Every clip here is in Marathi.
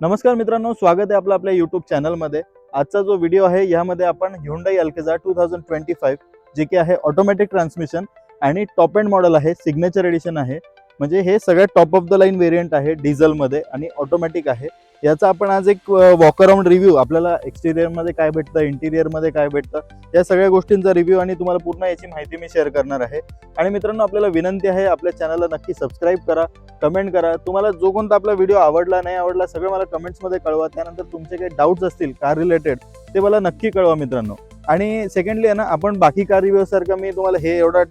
नमस्कार मित्रांनो स्वागत आहे आपलं आपल्या युट्यूब चॅनलमध्ये आजचा जो व्हिडिओ आहे यामध्ये आपण Hyundai Alcazar two thousand twenty five जे की आहे ऑटोमॅटिक ट्रान्समिशन आणि टॉप एंड मॉडेल आहे सिग्नेचर एडिशन आहे. म्हणजे हे सगळ्यात top of the line variant आहे डिझेलमध्ये आणि ऑटोमॅटिक आहे. याचा आपण आज एक वॉक अराउंड रिव्ह्यू आपल्याला एक्सटिरियरमध्ये काय भेटतं इंटिरियरमध्ये काय भेटतं या सगळ्या गोष्टींचा रिव्ह्यू आणि तुम्हाला पूर्ण याची माहिती मी शेअर करणार आहे. आणि मित्रांनो आपल्याला विनंती आहे आपल्या चॅनलला नक्की सबस्क्राईब करा कमेंट करा. तुम्हाला जो कोणता आपला व्हिडिओ आवडला नाही आवडला सगळं मला कमेंट्समध्ये कळवा. त्यानंतर तुमचे काही डाऊट्स असतील कार रिलेटेड ते मला नक्की कळवा मित्रांनो. आणि सेकंडली आहे ना आपण बाकी कार रिव्ह्यूसारखं मी तुम्हाला हे एवढा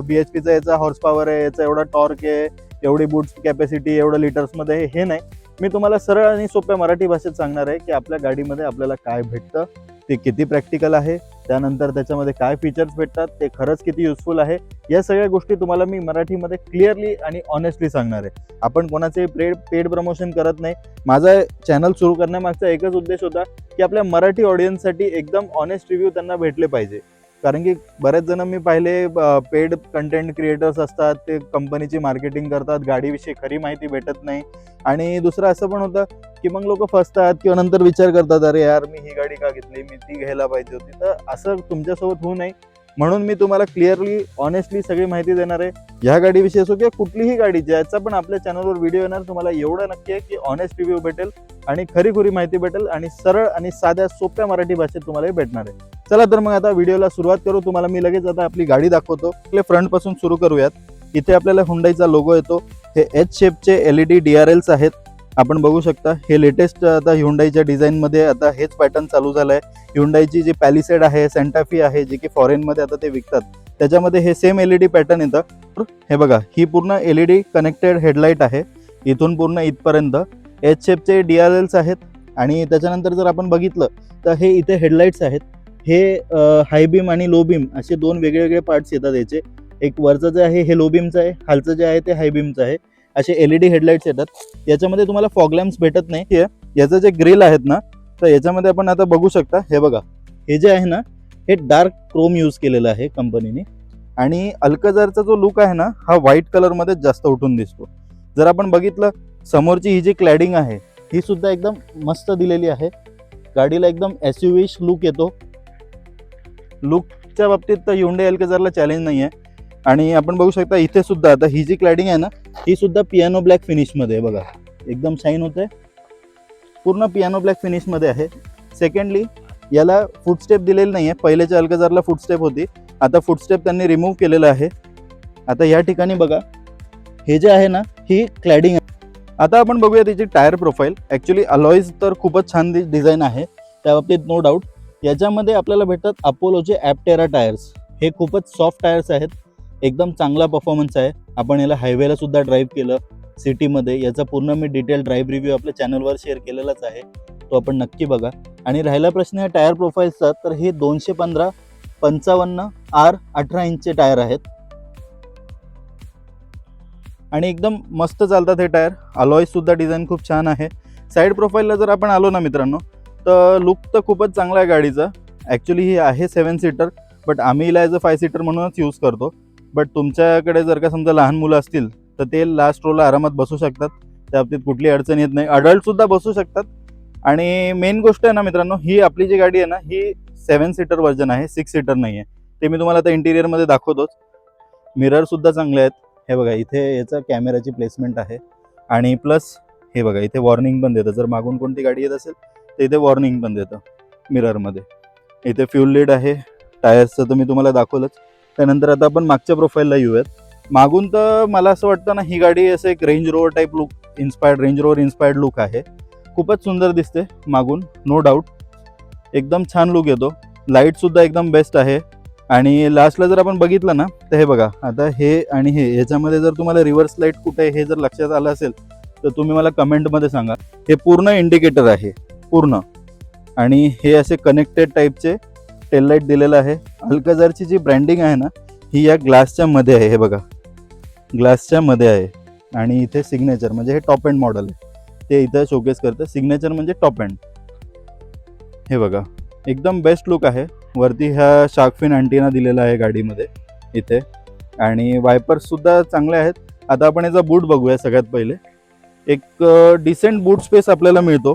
बी एच पीचा याचा हॉर्स पॉवर आहे याचा एवढा टॉर्क आहे एवढी बूट्स कॅपॅसिटी एवढं लिटर्समध्ये हे नाही. मी तुम्हाला सरळ आणि सोप्या मराठी भाषेत सांगणार आहे की आपल्या गाडीमध्ये आपल्याला काय भेटतं ते किती प्रॅक्टिकल आहे त्यानंतर त्याच्यामध्ये काय फीचर्स भेटतात ते खरंच किती युजफुल आहे या सगळ्या गोष्टी तुम्हाला मी मराठीमध्ये क्लिअरली आणि ऑनेस्टली सांगणार आहे. आपण कोणाचे पेड पेड प्रमोशन करत नाही. माझा चॅनल सुरू करण्यामागचा एकच उद्देश होता की आपल्या मराठी ऑडियन्ससाठी एकदम ऑनेस्ट रिव्ह्यू त्यांना भेटले पाहिजे. कारण की बरेच जण मी पाहिले पेड कंटेंट क्रिएटर्स असतात ते कंपनीची मार्केटिंग करतात गाडीविषयी खरी माहिती भेटत नाही. आणि दुसरं असं पण होतं की मग लोक फसतात किंवा नंतर विचार करतात अरे यार मी ही गाडी का घेतली? मी ती घ्यायला पाहिजे होती. तर असं तुमच्यासोबत होऊ नये. म्हणून मी तुम्हाला क्लिअरली ऑनेस्टली सगळी माहिती देणार आहे. ह्या गाडीविषयी असो किंवा कुठलीही गाडी ज्याचा पण आपल्या चॅनलवर व्हिडिओ येणार तुम्हाला एवढं नक्की आहे की ऑनेस्ट रिव्ह्यू भेटेल आणि खरी खुरी माहिती भेटेल आणि सरळ आणि साध्या सोप्या मराठी भाषेत तुम्हाला भेटणार आहे. चला तर मग आता व्हिडिओला सुरुवात करू. तुम्हाला मी लगेच आता आपली गाडी दाखवतो. आपल्या फ्रंटपासून सुरू करूयात. इथे आपल्याला हुंडाईचा लोगो येतो. हे H शेपचे L E D D R Ls आहेत. आपण बघू शकता हे लेटेस्ट आता ह्युंडाईच्या डिझाईनमध्ये आता हेच पॅटर्न चालू झालं आहे ह्युंडाईची जी पॅलिसेड आहे सेंटाफी आहे जे की फॉरेनमध्ये आता ते विकतात. त्याच्यामध्ये हे same L E D pattern येतं. हे बघा ही पूर्ण L E D connected headlight आहे. इथून पूर्ण इथपर्यंत. एच शेपचे डी आर एल्स आहेत. आणि त्याच्यानंतर जर आपण बघितलं तर हे इथे हेडलाईट्स आहेत. हे हाय बीम आणि लो बीम असे दोन वेगळे वेगळे पार्ट्स येतात याचे. एक वरचं जे आहे हे लो बीमचं आहे. खालचं जे आहे ते हाय बीमचं आहे. असे एल ई डी हेडलाईट्स येतात. याच्यामध्ये तुम्हाला फॉगलॅम्स भेटत नाही. हे याचं जे ग्रिल आहेत ना तर याच्यामध्ये आपण आता बघू शकता हे बघा. हे जे आहे ना हे डार्क क्रोम यूज केलेलं आहे कंपनीने. आणि अल्कझरचा जो लुक आहे ना हा व्हाईट कलरमध्ये जास्त उठून दिसतो. जर आपण बघितलं समोरची ही जी क्लॅडिंग आहे ही सुद्धा एकदम मस्त दिलेली आहे. गाडीला एकदम एस लुक येतो. लुकच्या बाबतीत तर युंडे अल्कझरला चॅलेंज नाही आहे आणि आपण बघू शकता इथे सुद्धा आता ही जी क्लॅडिंग आहे ना ही सुद्धा पियानो ब्लॅक फिनिशमध्ये आहे बघा. एकदम शाईन होते पूर्ण पियानो ब्लॅक फिनिशमध्ये आहे. सेकंडली याला फुटस्टेप दिलेली नाही आहे पहिल्याच्या अल्कझरला फुटस्टेप होती. आता फुटस्टेप त्यांनी रिमूव्ह केलेलं आहे. आता या ठिकाणी बघा. हे जे आहे ना ही क्लॅडिंग आहे. आता आपण बघूया त्याची टायर प्रोफाईल ॲक्च्युली अलॉईज तर खूपच छान डिझाईन आहे. त्या बाबतीत नो डाऊट याच्यामध्ये आपल्याला भेटतात अपोलोचे ॲपटेरा टायर्स हे खूपच सॉफ्ट टायर्स आहेत. एकदम चांगला परफॉर्मन्स आहे. आपण याला हायवेला सुद्धा ड्राईव्ह केलं सिटीमध्ये याचा पूर्ण मी डिटेल ड्राईव्ह रिव्ह्यू आपल्या चॅनलवर शेअर केलेलाच आहे. तो आपण नक्की बघा. आणि राहिला प्रश्न आहे टायर प्रोफाईलचा तर हे दोनशे पंधरा पंचावन्न आर अठरा इंचचे टायर आहेत. आणि एकदम मस्त चालतात हे टायर अलॉईज सुद्धा डिझाईन खूप छान आहे. साईड प्रोफाईलला जर आपण आलो ना मित्रांनो तर लुक तर खूपच चांगला आहे गाडीचा. ॲक्च्युली ही आहे सेवन सीटर बट आम्ही हिला ॲज अ फाय सीटर म्हणूनच यूज करतो. बट तुमच्याकडे जर का समजा लहान मुलं असतील तर ते लास्ट रोला आरामात बसू शकतात. त्या बाबतीत कुठली अडचण येत नाही. अडल्टसुद्धा बसू शकतात. आणि मेन गोष्ट आहे ना मित्रांनो ही आपली जी गाडी आहे ना ही सेवन सीटर व्हर्जन आहे. सिक्स सीटर नाही आहे ते मी तुम्हाला आता इंटिरियरमध्ये दाखवतोच. मिररसुद्धा चांगले आहेत. हे बघा इथे याचा कॅमेराची प्लेसमेंट आहे. आणि प्लस हे बघा इथे वॉर्निंग पण देतं. जर मागून कोणती गाडी येत असेल तर इथे वॉर्निंग पण देतं. मिररमध्ये इथे फ्यूल लीड आहे. टायर्सचं तर मी तुम्हाला दाखवलंच. त्यानंतर आता आपण मागच्या प्रोफाईलला येऊयात. मागून तर मला असं वाटतं ना ही गाडी असं एक Range Rover type look inspired Range Rover inspired look आहे. खूपच सुंदर दिसते मागून नो डाऊट एकदम छान लुक येतो. लाईटसुद्धा एकदम बेस्ट आहे. आणि लास्टला जर आपण बघितलं ना तर हे बघा आता हे आणि हे याच्यामध्ये जर तुम्हाला रिव्हर्स लाइट कुठे हे जर लक्षात आलं असेल तर तुम्ही मला कमेंटमध्ये सांगा. हे पूर्ण इंडिकेटर आहे. पूर्ण. आणि हे असे कनेक्टेड टाईपचे टेललाईट दिलेलं आहे. अल्कझरची जी ब्रँडिंग आहे ना ही या ग्लासच्या मध्ये आहे. हे बघा. ग्लासच्या मध्ये आहे. आणि इथे सिग्नेचर म्हणजे हे टॉप एंड मॉडेल आहे. ते इथं शोकेस करतं. सिग्नेचर म्हणजे टॉप एंड हे बघा. एकदम बेस्ट लुक आहे. वरती ह्या शार्कफिन अँटीना दिलेला आहे गाडीमध्ये इथे. आणि वायपर्ससुद्धा चांगले आहेत. आता आपण याचा बूट बघूया सगळ्यात पहिले. एक डिसेंट बूट स्पेस आपल्याला मिळतो.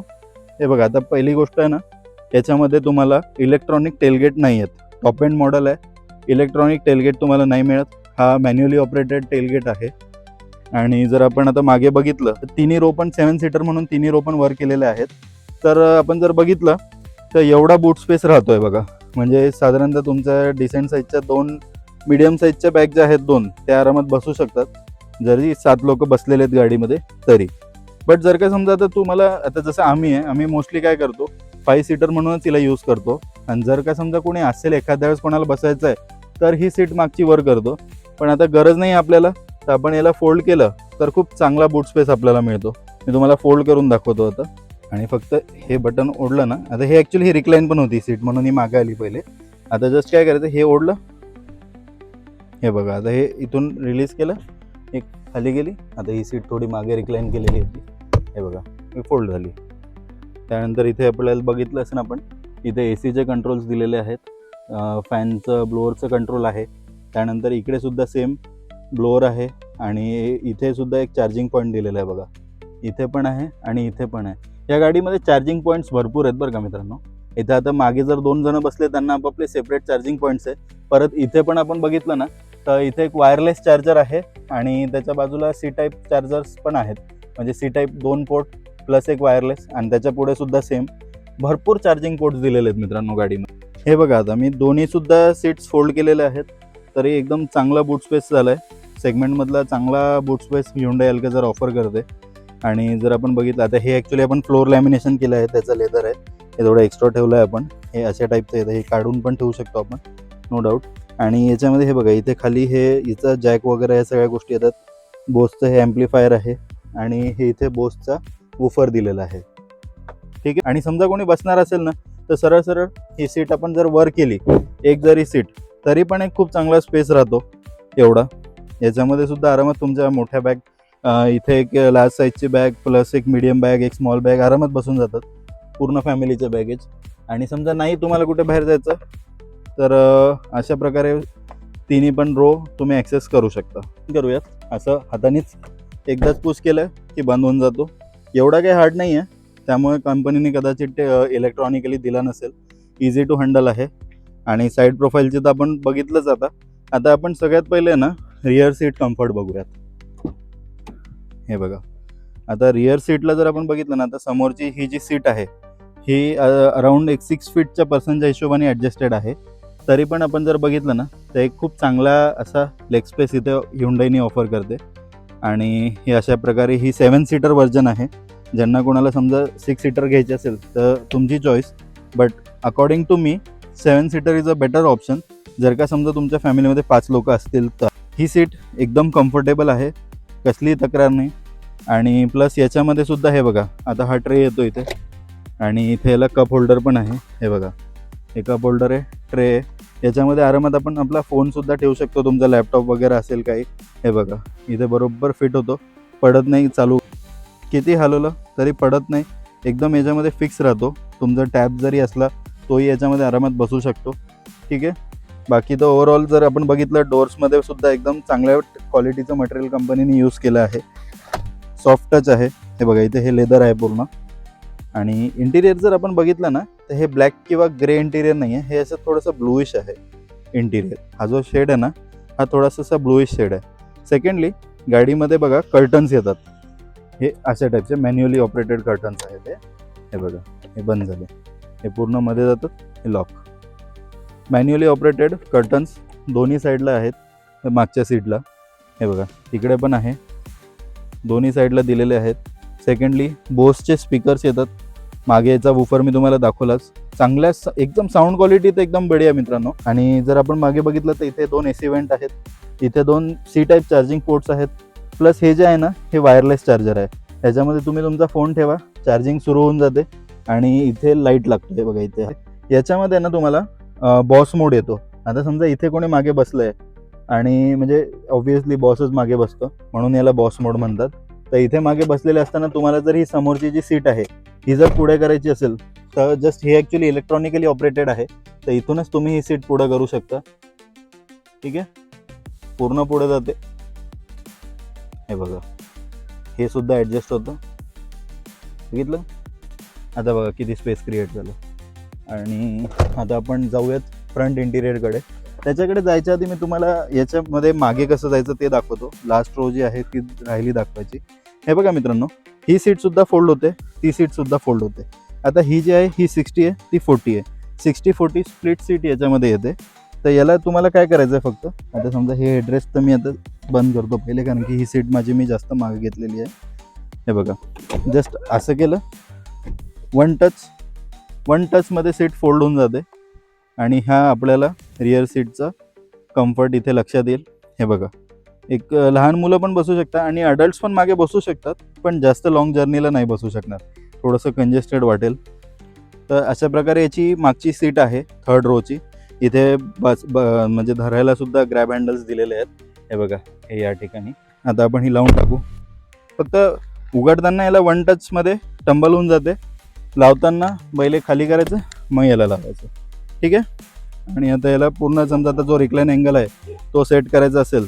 हे बघा आता पहिली गोष्ट आहे ना याच्यामध्ये तुम्हाला इलेक्ट्रॉनिक टेलगेट नाही आहेत. टॉप एंड मॉडेल आहे. इलेक्ट्रॉनिक टेलगेट तुम्हाला नाही मिळत. हा मॅन्युअली ऑपरेटेड टेलगेट आहे. आणि जर आपण आता मागे बघितलं तर तिन्ही रो पण सेवन सीटर म्हणून तिन्ही रो पण वर केलेले आहेत. तर आपण जर बघितलं तर एवढा बूट स्पेस राहतोय बघा. म्हणजे साधारणतः तुमच्या डिसेंट साईजच्या दोन मिडियम साईजच्या बॅग ज्या आहेत दोन त्या आरामात बसू शकतात. जरी सात लोक बसलेले आहेत गाडीमध्ये तरी. बट जर का समजा आता तुम्हाला आता जसं आम्ही आहे आम्ही मोस्टली काय करतो फाईव्ह सीटर म्हणूनच तिला यूज करतो. आणि जर का समजा कोणी असेल एखाद्या वेळेस कोणाला बसायचं आहे तर ही सीट मागची वर करतो. पण आता गरज नाही आपल्याला तर आपण याला फोल्ड केलं तर खूप चांगला बूट स्पेस आपल्याला मिळतो. मी तुम्हाला फोल्ड करून दाखवतो आता. आणि फक्त हे बटन ओढलं ना आता हे ॲक्च्युली ही रिक्लाईन पण होती सीट म्हणून ही मागे आली पहिले. आता जस्ट काय करायचं हे ओढलं. हे बघा आता हे इथून रिलीज केलं. एक खाली गेली आता ही सीट थोडी मागे रिक्लाईन केलेली होती. हे बघा मी फोल्ड झाली. त्यानंतर इथे आपल्याला बघितलं असं आपण इथे ए सीचे कंट्रोल्स दिलेले आहेत. फॅनचं ब्लोअरचं कंट्रोल आहे. त्यानंतर इकडे सुद्धा सेम ब्लोअर आहे आणि इथे सुद्धा एक चार्जिंग पॉईंट दिलेला आहे बघा. इथे पण आहे आणि इथे पण आहे. या गाडीमध्ये चार्जिंग पॉईंट्स भरपूर आहेत बरं का मित्रांनो. इथे आता मागे जर दोन जण बसले त्यांना आपापले सेपरेट चार्जिंग पॉईंट्स आहे परत इथे पण आपण बघितलं ना तर इथे एक वायरलेस चार्जर आहे आणि त्याच्या बाजूला सी टाईप चार्जर्स पण आहेत. म्हणजे सी टाईप दोन पोर्ट प्लस एक वायरलेस आणि त्याच्या पुढे सुद्धा सेम भरपूर चार्जिंग पोर्ट्स दिलेले आहेत मित्रांनो गाडीमध्ये हे बघा आता मी दोन्ही सुद्धा सीट्स फोल्ड केलेले आहेत. तरी एकदम चांगला बूट स्पेस झाला आहे सेगमेंटमधला चांगला बूट स्पेस हिंडा एल जर ऑफर करते. आणि जर आपण बघितलं आता हे ॲक्च्युली आपण फ्लोअर लॅमिनेशन केलं आहे त्याचं लेदर आहे. हे थोडं एक्स्ट्रा ठेवलं आहे आपण. हे अशा टाईपचं येतं हे काढून पण ठेवू शकतो आपण नो डाऊट आणि याच्यामध्ये हे बघा इथे खाली हे इथं जॅक वगैरे या सगळ्या गोष्टी येतात. बोसचं हे ॲम्प्लिफायर आहे. आणि हे इथे बोसचा वूफर दिलेला आहे. ठीक आहे? आणि समजा कोणी बसणार असेल ना तर सरळ सरळ ही सीट आपण जर वर केली एक जरी सीट तरी पण एक खूप चांगला स्पेस राहतो एवढा. याच्यामध्ये सुद्धा आरामात तुमच्या मोठ्या बॅग इथे एक लार्ज साईजची बॅग प्लस एक मिडियम बॅग एक स्मॉल बॅग आरामात बसून जातात. पूर्ण फॅमिलीचे बॅगेज आणि समजा नाही तुम्हाला कुठे बाहेर जायचं तर अशा प्रकारे तिन्ही पण रो तुम्ही ॲक्सेस करू शकता. करूयात. असं हातानेच एकदाच पूस केलं की बंद होऊन जातो. एवढा काही हार्ड नाही आहे त्यामुळे कंपनीने कदाचित ते इलेक्ट्रॉनिकली दिला नसेल. इझी टू हँडल आहे. आणि साईड प्रोफाईलचे तर आपण बघितलंच आता. आता आपण सगळ्यात पहिले ना रिअर सीट कम्फर्ट बघूयात. हे बघा. आता रिअर सीटला जर आपण बघितलं ना आता समोरची ही जी सीट आहे ही अराऊंड एक सिक्स फीटच्या पर्सनच्या हिशोबाने ॲडजस्टेड आहे. तरी पण आपण जर बघितलं ना तर एक खूप चांगला असा लेग स्पेस इथे ह्युंडाईने ऑफर करते. आणि ही अशा प्रकारे ही सेवन सीटर व्हर्जन आहे. ज्यांना कोणाला समजा सिक्स सीटर घ्यायची असेल तर तुमची choice but according to me seven seater is a better option जर का समजा तुमच्या फॅमिलीमध्ये पाच लोक असतील तर ही सीट एकदम कम्फर्टेबल आहे. कसलीही तक्रार नाही. आणि प्लस याच्यामध्ये सुद्धा हे बघा आता हा ट्रे येतो इथे. आणि इथे याला कप होल्डर पण आहे. हे बघा. हे कप होल्डर आहे ट्रे आहे. याच्यामध्ये आरामात आपण आपला फोनसुद्धा ठेवू शकतो. तुमचा लॅपटॉप वगैरे असेल काही. हे बघा इथे बरोबर फिट होतो. पडत नाही चालू. किती हलवलं तरी पडत नाही. एकदम याच्यामध्ये फिक्स राहतो. तुमचा टॅब जरी असला तोही याच्यामध्ये आरामात बसू शकतो. ठीक आहे? बाकी तर ओव्हरऑल जर आपण बघितलं डोर्समध्ये सुद्धा एकदम चांगल्या क्वालिटीचं मटेरियल कंपनीने यूज केलं आहे. सॉफ्ट टच आहे. हे बघा इथे हे लेदर आहे पूर्ण. आणि इंटिरियर जर आपण बघितलं ना तर हे ब्लॅक किंवा ग्रे इंटिरियर नाही आहे हे असं थोडंसं ब्लूइश आहे इंटिरियर हा जो शेड आहे ना हा थोडासा असा ब्लूइश शेड आहे. सेकंडली गाडीमध्ये बघा कर्टन्स येतात. हे अशा टाईपचे मॅन्युअली ऑपरेटेड कर्टन्स आहेत हे. हे बघा हे बंद झाले. हे पूर्णमध्ये जातात हे लॉक मॅन्युअली ऑपरेटेड कर्टन्स दोन्ही साईडला आहेत मागच्या सीटला हे बघा इकडे पण आहे. दोन्ही साईडला दिलेले आहेत. सेकंडली बोसचे स्पीकर्स येतात. मागे याचा वूफर मी तुम्हाला दाखवलाच. चांगल्या एकदम साऊंड क्वालिटी तर एकदम बढिया मित्रांनो. आणि जर आपण मागे बघितलं तर इथे दोन एसी वेंट आहेत. इथे दोन सी टाईप चार्जिंग पोर्ट्स आहेत. प्लस हे जे आहे ना हे वायरलेस चार्जर आहे. ह्याच्यामध्ये तुम्ही तुमचा फोन ठेवा. चार्जिंग सुरू होऊन जाते. आणि इथे लाइट लागते बघा इथे. याच्यामध्ये ना तुम्हाला बॉस मोड येतो. आता समजा इथे कोणी मागे बसलंय. आणि म्हणजे ऑब्व्हियसली बॉसच मागे बसतो. म्हणून याला बॉस मोड म्हणतात. तर इथे मागे बसलेले असताना तुम्हाला जर ही समोरची जी सीट आहे ही जर पुढे करायची असेल तर जस्ट हे ॲक्च्युली इलेक्ट्रॉनिकली ऑपरेटेड आहे. तर इथूनच तुम्ही ही सीट पुढे करू शकता. ठीक आहे? पूर्ण पुढे जाते. हे बघा. हे सुद्धा ॲडजस्ट होतं. बघितलं? आता बघा किती स्पेस क्रिएट झालं. आणि आता आपण जाऊयात फ्रंट इंटिरियरकडे त्याच्याकडे जायच्या आधी मी तुम्हाला याच्यामध्ये मागे कसं जायचं ते दाखवतो. लास्ट रो जी आहे ती राहिली दाखवायची. हे बघा मित्रांनो ही सीटसुद्धा फोल्ड होते. ती सीटसुद्धा फोल्ड होते. आता ही जी आहे ही सिक्स्टी आहे ती फोर्टी आहे. सिक्स्टी फोर्टी स्प्लिट सीट याच्यामध्ये येते. तर याला तुम्हाला काय करायचं आहे फक्त? आता समजा हे ॲड्रेस तर मी आता बंद करतो पहिले कारण की ही सीट माझी मी जास्त मागे घेतलेली आहे. हे बघा. जस्ट असं केलं. वन टच वन टचमध्ये सीट फोल्ड होऊन जाते. आणि हा आपल्याला रिअर सीटचा कम्फर्ट इथे लक्षात येईल. हे बघा. एक लहान मुलं पण बसू शकतात आणि अडल्ट्स पण मागे बसू शकतात पण जास्त लाँग जर्नीला नाही बसू शकणार. थोडंसं कंजेस्टेड वाटेल. तर अशा प्रकारे याची मागची सीट आहे थर्ड रोची इथे बस ब म्हणजे धरायला सुद्धा ग्रॅब हँडल्स दिलेले आहेत. हे बघा हे या ठिकाणी. आता आपण ही लावून टाकू. फक्त उघडताना याला वन टचमध्ये टंबल होऊन जाते. लावताना बैले खाली करायचं मग याला लावायचं. ठीक आहे? आणि आता याला पूर्ण समजा आता जो रिक्लाईन अँगल आहे तो सेट करायचा असेल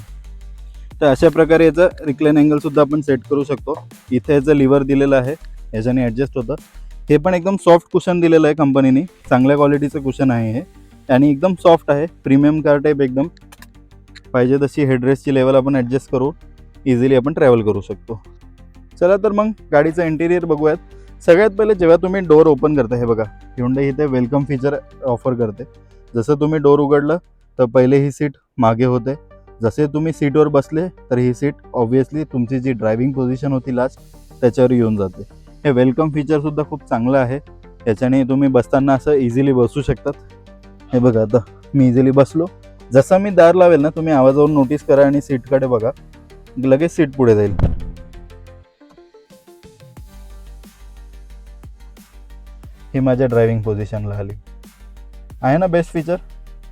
तर अशा प्रकारे याचं रिक्लाइन अँगलसुद्धा आपण सेट करू शकतो. इथे याचं लिव्हर दिलेलं आहे. याच्याने ॲडजस्ट होतं. हे पण एकदम सॉफ्ट कुशन दिलेलं आहे कंपनीने चांगल्या क्वालिटीचं कुशन आहे हे. आणि एकदम सॉफ्ट आहे. प्रीमियम कार टाईप एकदम. पाहिजे तशी हेडरेसची लेवल आपण ॲडजस्ट करू. इझिली आपण ट्रॅव्हल करू शकतो. चला तर मग गाडीचं इंटिरियर बघूयात. सगळ्यात पहिले जेव्हा तुम्ही डोअर ओपन करता हे बघा. हिंडे इथे वेलकम फीचर ऑफर करते. जसं तुम्ही डोर उघडलं तर पहिले ही सीट मागे होते. जसे तुम्ही सीटवर बसले तर ही सीट ऑब्व्हियसली तुमची जी ड्रायव्हिंग पोझिशन होती लास्ट त्याच्यावर येऊन जाते. हे वेलकम फीचरसुद्धा खूप चांगलं आहे. याच्याने तुम्ही बसताना असं इझिली बसू शकतात. हे बघा आता मी इझिली बसलो. जसा मी दार लावेल ना तुम्ही आवाजावर नोटीस करा आणि सीटकडे बघा. लगेच सीट पुढे जाईल. ही माझ्या ड्रायव्हिंग पोझिशनला आली. आहे ना बेस्ट फीचर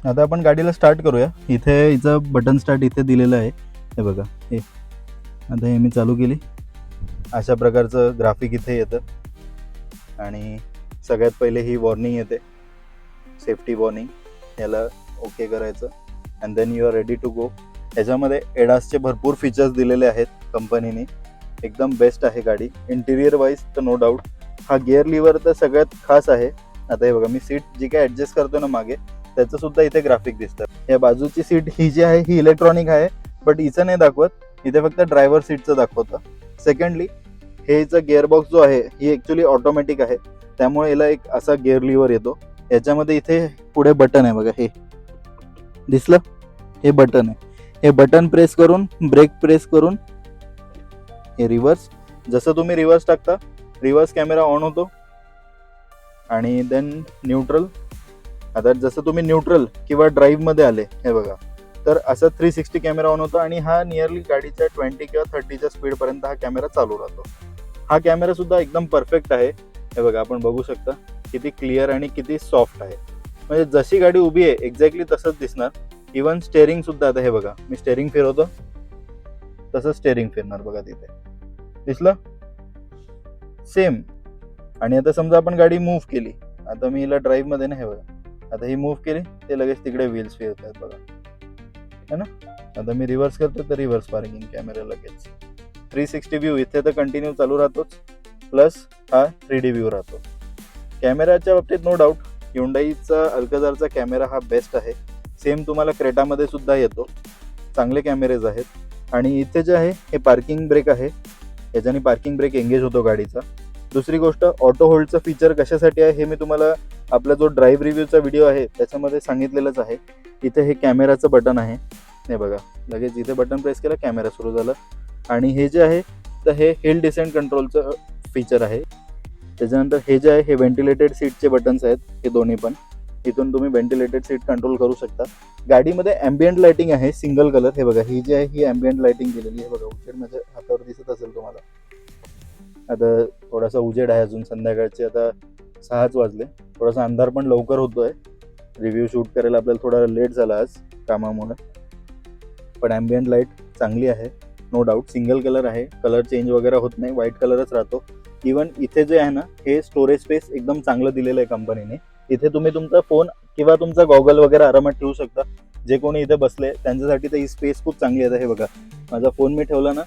आता आपण गाडीला स्टार्ट करूया. इथे हिचं बटन स्टार्ट इथे दिलेलं आहे. हे बघा हे. आता हे मी चालू केली. अशा प्रकारचं ग्राफिक इथे येतं. आणि सगळ्यात पहिले ही वॉर्निंग येते. सेफ्टी वॉर्निंग याला ओके करायचं. And then you are ready to go याच्यामध्ये एडासचे भरपूर फीचर्स दिलेले आहेत कंपनीने एकदम बेस्ट आहे गाडी. इंटिरियर वाईज तर नो डाऊट हा गिअर लिव्हर तर सगळ्यात खास आहे. आता हे बघा मी सीट जी काय ॲडजस्ट करतो ना मागे त्याचं सुद्धा इथे ग्राफिक दिसतं. या बाजूची सीट ही जी आहे ही इलेक्ट्रॉनिक आहे बट हिचं नाही दाखवत. इथे फक्त ड्रायव्हर सीटचं दाखवतं. सेकंडली हे हिचं गिअरबॉक्स जो आहे ही ॲक्च्युली ऑटोमॅटिक आहे. त्यामुळे याला एक असा गिअर लिव्हर येतो. याच्यामध्ये इथे पुढे बटन आहे बघा हे. दिसलं? हे बटन आहे. हे बटन प्रेस करून ब्रेक प्रेस करून हे रिव्हर्स जसं तुम्ही रिव्हर्स टाकता रिव्हर्स कॅमेरा ऑन होतो. आणि देन न्यूट्रल आता जसं तुम्ही न्यूट्रल किंवा ड्राईव्हमध्ये आले हे बघा. तर असं थ्री सिक्स्टी कॅमेरा ऑन होतो आणि हा नियरली गाडीच्या ट्वेंटी किंवा थर्टीच्या स्पीडपर्यंत हा कॅमेरा चालू राहतो. हा कॅमेरा सुद्धा एकदम परफेक्ट आहे. हे बघा आपण बघू शकता किती क्लिअर आणि किती सॉफ्ट आहे. म्हणजे जशी गाडी उभी आहे एक्झॅक्टली तसंच दिसणार. इवन स्टेअरिंग सुद्धा आता हे बघा मी स्टेअरिंग फिरवतो. तसं स्टेअरिंग फिरणार बघा तिथे. दिसलं? सेम आणि आता समजा आपण गाडी मूव्ह केली. आता मी हिला ड्राईव्हमध्ये ना हे बघा. आता ही मूव्ह केली ते लगेच तिकडे व्हील्स फिरत आहेत बघा. है ना? आता मी रिव्हर्स करतो तर रिव्हर्स पार्किंग कॅमेरा लगेच. थ्री सिक्स्टी व्ह्यू इथे तर कंटिन्यू चालू राहतोच. प्लस हा थ्री डी व्ह्यू राहतो. कॅमेराच्या बाबतीत नो डाऊट हुंडाईचा अल्कझारचा कॅमेरा हा बेस्ट आहे. सेम तुम्हाला क्रेटामध्ये सुद्धा येतो. चांगले कॅमेरेज आहेत. आणि इथे जे आहे हे पार्किंग ब्रेक आहे. याच्याने पार्किंग ब्रेक एंगेज होतो गाडीचा. दुसरी गोष्ट ऑटो होल्डचं फीचर कशासाठी आहे हे मी तुम्हाला आपला जो ड्राईव्ह रिव्ह्यूचा व्हिडिओ आहे त्याच्यामध्ये सांगितलेलंच आहे. इथे हे कॅमेराचं बटन आहे. हे बघा लगेच इथे बटन प्रेस केलं कॅमेरा सुरू झाला. आणि हे जे आहे तर हे हिल डिसेंट कंट्रोलचं फीचर आहे. त्याच्यानंतर हे जे आहे हे व्हेंटिलेटेड सीटचे बटन्स आहेत हे दोन्ही पण. इथून तुम्ही व्हेंटिलेटेड सीट कंट्रोल करू शकता. गाडीमध्ये अँबियंट लाइटिंग आहे सिंगल कलर हे बघा ही जी आहे ही अँबियंट लाइटिंग दिलेली आहे. बघा उजेड माझ्या हातावर दिसत असेल तुम्हाला. आता थोडासा उजेड आहे अजून संध्याकाळचे. आता सहाच वाजले. थोडासा अंधार पण लवकर होतोय. रिव्ह्यू शूट करायला आपल्याला थोडा लेट झाला आज कामामुळे. पण ॲम्बियंट लाइट चांगली आहे. नो डाऊट सिंगल कलर आहे. कलर चेंज वगैरे होत नाही. व्हाईट कलरच राहतो. इवन इथे जे आहे ना हे स्टोरेज स्पेस एकदम चांगलं दिलेलं आहे कंपनीने इथे तुम्ही तुमचा फोन किंवा तुमचा गॉगल वगैरे आरामात ठेवू शकता. जे कोणी इथे बसले त्यांच्यासाठी तर ही स्पेस खूप चांगली आहे. हे बघा. माझा फोन मी ठेवला ना.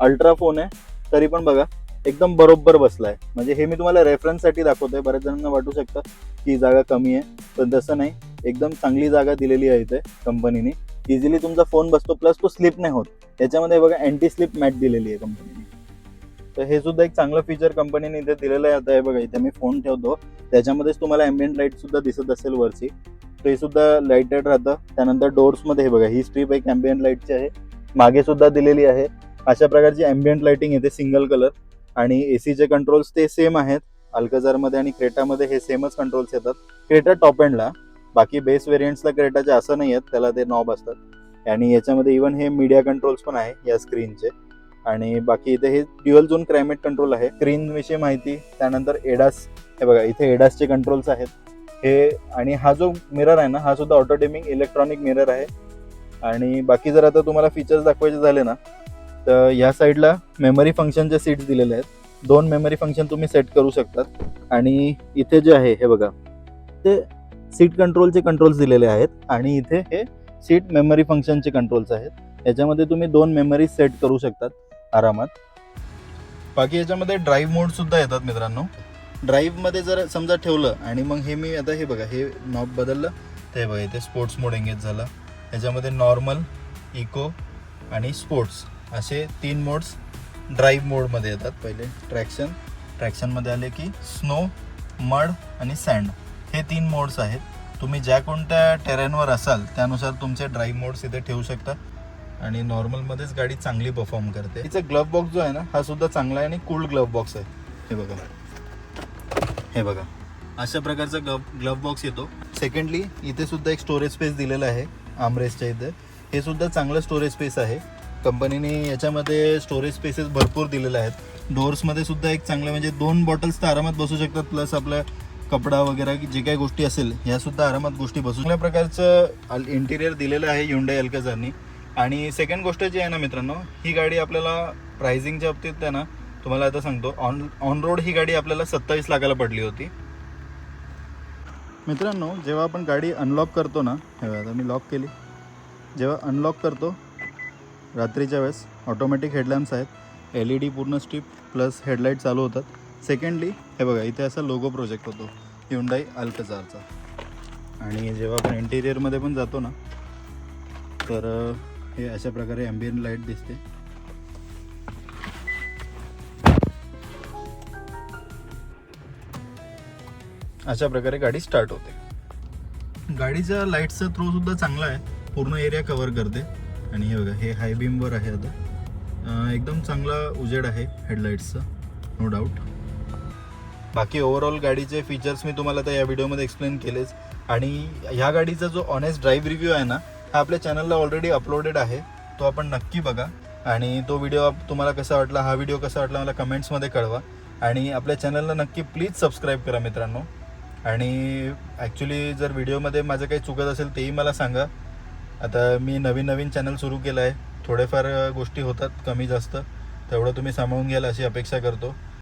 अल्ट्रा फोन आहे. तरी पण बघा. एकदम बरोबर बसलाय. म्हणजे हे मी तुम्हाला रेफरन्ससाठी दाखवतोय. बऱ्याच जणांना वाटू शकतं की जागा कमी आहे. पण तसं नाही. एकदम चांगली जागा दिलेली आहे इथे कंपनीने इझिली तुमचा फोन बसतो. प्लस तो स्लिप नाही होत. त्याच्यामध्ये बघा अँटी स्लिप मॅट दिलेली आहे कंपनीने तर हे सुद्धा एक चांगलं फीचर कंपनीने इथे दिलेलं आहे. आता हे बघा इथे मी फोन ठेवतो. त्याच्यामध्येच तुम्हाला अँबियंट लाइट सुद्धा दिसत असेल वरची तर हे सुद्धा लाईटेड राहतं. त्यानंतर डोर्समध्ये हे बघा ही स्ट्रीप एक अँबियंट लाईटची आहे. मागे सुद्धा दिलेली आहे. अशा प्रकारची अँबियंट लाइटिंग येते सिंगल कलर आणि एसीचे कंट्रोल्स ते सेम आहेत. अल्कझारमध्ये आणि क्रेटामध्ये हे सेमच कंट्रोल्स येतात. क्रेटा टॉप एंडला बाकी बेस व्हेरियंट्सला क्रेटाचे असं नाही आहेत. त्याला ते नॉब असतात. आणि याच्यामध्ये इवन हे मीडिया कंट्रोल्स पण आहे या स्क्रीनचे आणि बाकी इथे हे ड्युअल झोन क्लायमेट कंट्रोल आहे. स्क्रीन विषयी माहिती त्यानंतर एडास हे बघा इथे एडासचे कंट्रोल्स आहेत. हे आणि हा जो मिरर आहे ना हा सुद्धा ऑटोडेमिंग इलेक्ट्रॉनिक मिरर आहे. आणि बाकी जर आता तुम्हाला फीचर्स दाखवायचे झाले ना तर या साईडला मेमरी फंक्शनचे सीट्स दिलेले आहेत दोन मेमरी फंक्शन तुम्ही सेट करू शकतात. आणि इथे जे आहे हे बघा. ते सीट कंट्रोलचे कंट्रोल्स दिलेले आहेत आणि इथे हे सीट मेमरी फंक्शनचे कंट्रोल्स आहेत. याच्यामध्ये तुम्ही दोन मेमरी सेट करू शकतात आरामात. बाकी याच्यामध्ये ड्राईव्ह मोड सुद्धा येतात मित्रांनो. ड्राईव्हमध्ये जर समजा ठेवलं आणि मग हे मी आता हे बघा हे नॉब बदललं. ते बघा इथे स्पोर्ट्स मोड एंगेज झाला. याच्यामध्ये नॉर्मल इको आणि स्पोर्ट्स असे तीन मोड्स ड्राईव्ह मोडमध्ये येतात. पहिले ट्रॅक्शन. ट्रॅक्शनमध्ये आले की स्नो मड आणि सँड. हे तीन मोड्स आहेत. तुम्ही ज्या कोणत्या टेरेनवर असाल त्यानुसार तुमचे ड्राईव्ह मोड्स इथे ठेवू शकता. आणि नॉर्मलमध्येच गाडी चांगली परफॉर्म करते. तिचा ग्लव्ह बॉक्स जो आहे ना हा सुद्धा चांगला आहे आणि कूल ग्लव्ह बॉक्स आहे. हे बघा. हे बघा. अशा प्रकारचा ग्लव ग्लव्ह बॉक्स येतो. सेकंडली इथे सुद्धा एक स्टोरेज स्पेस दिलेला आहे. आमरेसच्या इथे. हे सुद्धा चांगलं स्टोरेज स्पेस आहे. कंपनीने याच्यामध्ये स्टोरेज स्पेसेस भरपूर दिलेले आहेत. डोअर्समध्ये सुद्धा एक चांगलं म्हणजे दोन बॉटल्स तर आरामात बसू शकतात प्लस आपल्या कपडा वगैरे जे काही गोष्टी असेल ह्या सुद्धा आरामात गोष्टी बसू चांगल्या प्रकारचं इंटिरियर दिलेलं आहे युंडे एल्कझारनी आणि सेकंड गोष्ट जी आहे ना मित्रांनो ही गाडी आपल्याला प्राइसिंगच्या बाबतीत आहे ना तुम्हाला आता सांगतो ऑन ऑन रोड ही गाडी आपल्याला सत्तावीस लाखाला पडली होती. मित्रांनो जेव्हा आपण गाडी अनलॉक करतो ना हे आता मी लॉक केली. जेव्हा अनलॉक करतो रात्रीच्या वेळेस ऑटोमॅटिक हेडलॅम्प्स आहेत एल ई डी पूर्ण स्ट्रीप प्लस हेडलाईट चालू होतात. सेकंडली हे बघा इथे असा लोगो प्रोजेक्ट होतो युंडाई अल्कझारचा आणि जेव्हा आपण इंटिरियरमध्ये पण जातो ना तर हे अशा प्रकारे ॲम्बियन लाइट दिसते. अशा प्रकारे गाडी स्टार्ट होते. गाडीचा लाईटचा थ्रो सुद्धा चांगला आहे. पूर्ण एरिया कव्हर करते. आणि हे बघा हे हाय बीमवर आहे आता. एकदम चांगला उजेड आहे हेडलाईट्सचा नो डाऊट बाकी ओव्हरऑल गाडीचे फीचर्स मी तुम्हाला आता या व्हिडिओमध्ये एक्सप्लेन केलेच. आणि ह्या गाडीचा जो ऑनेस्ट ड्राईव्ह रिव्ह्यू आहे ना हा आपल्या चॅनलला ऑलरेडी अपलोडेड आहे. तो आपण नक्की बघा. आणि तो व्हिडिओ तुम्हाला कसा वाटला हा व्हिडिओ कसा वाटला मला कमेंट्समध्ये कळवा. आणि आपल्या चॅनलला नक्की प्लीज सबस्क्राईब करा मित्रांनो. आणि ॲक्च्युली जर व्हिडिओमध्ये माझं काही चुकत असेल तेही मला सांगा. आता मी नवीन नवीन चॅनल सुरू केलं आहे थोडेफार गोष्टी होतात कमी जास्त. तेवढं तुम्ही सामावून घ्याल अशी अपेक्षा करतो.